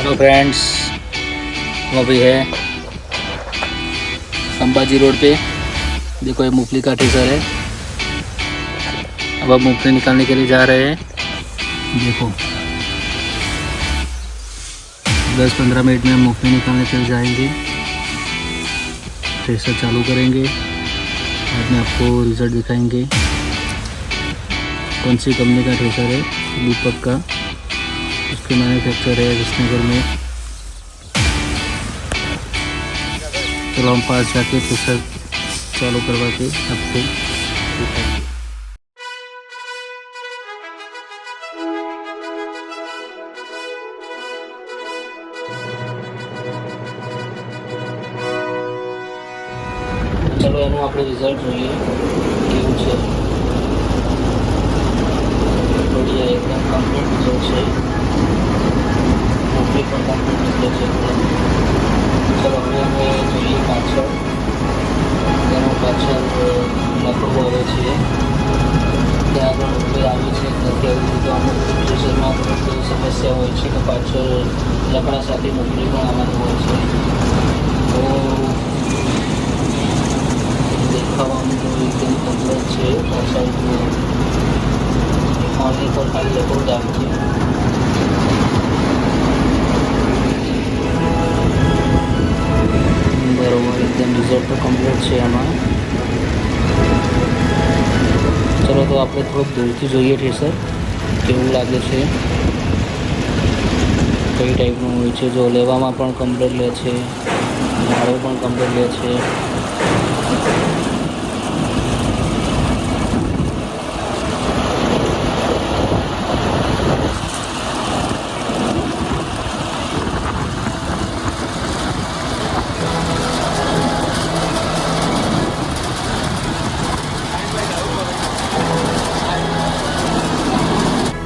Hello friends वो अभी है। संभाजी रोड पे। देखो ये मूंगफली का ठेसर है। अब आप मूंगफली निकालने के लिए जा रहे हैं। देखो। दस पंद्रह मिनट में हम मूंगफली निकालने के लिए जाएँगे। ठेसर चालू करेंगे। बाद में आपको रिज़ल्ट दिखाएँगे। कौन सी कंपनी का ठेसर है? दीपक का। उसके मैन्युफैक्चर है विसनगर में चलो हम पास जाके ठेसर चालू करवा के आपको दिखाएंगे ચલો એનું આપણે રિઝલ્ટ જોઈએ કેવું છે થોડી એકદમ કમ્પ્લીટ રિઝલ્ટ છે અમુક સમસ્યા હોય છે કે પાછળ લકડા સાથે મોકલી પણ આવવાનું હોય છે તો દેખાવાનું એકદમ કમ્પ્લેટ છે ઓનલી પર ખાલી લકડું આવે છે બરોબર એકદમ રિઝલ્ટ તો કમ્પ્લીટ છે એમાં ચલો તો આપણે થોડુંક દૂરથી જોઈએ ઠેસર કેવું લાગે છે? કઈ ટાઈપનું હોય છે? જો લેવામાં પણ કમ્પ્લેટ લે છે ભાડે પણ કમ્પ્લેટ લે છે.